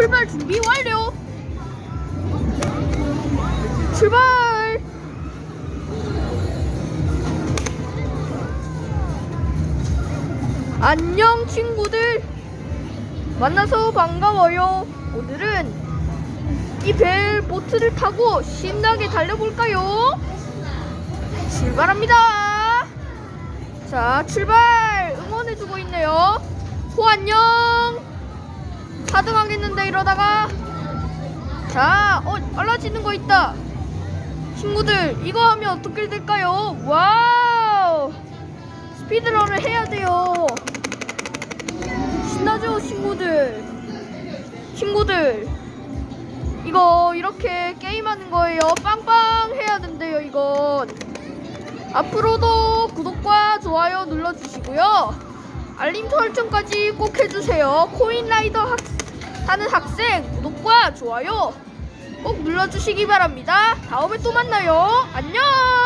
출발 준비 완료. 출발. 안녕 친구들. 만나서 반가워요. 오늘은 이 벨 보트를 타고 신나게 달려볼까요? 출발합니다. 자, 출발! 응원해주고 있네요. 호 안녕! 4등 하겠는데 이러다가. 자, 어, 빨라지는 거 있다. 친구들, 이거 하면 어떻게 될까요? 와우! 스피드런을 해야 돼요. 신나죠, 친구들? 친구들, 이거 이렇게 게임하는 거예요. 빵빵 해야 된대요, 이건. 앞으로도 구독과 좋아요 눌러주시고요. 알림 설정까지 꼭 해주세요. 코인라이더 학, 하는 학생 구독과 좋아요 꼭 눌러주시기 바랍니다. 다음에 또 만나요. 안녕!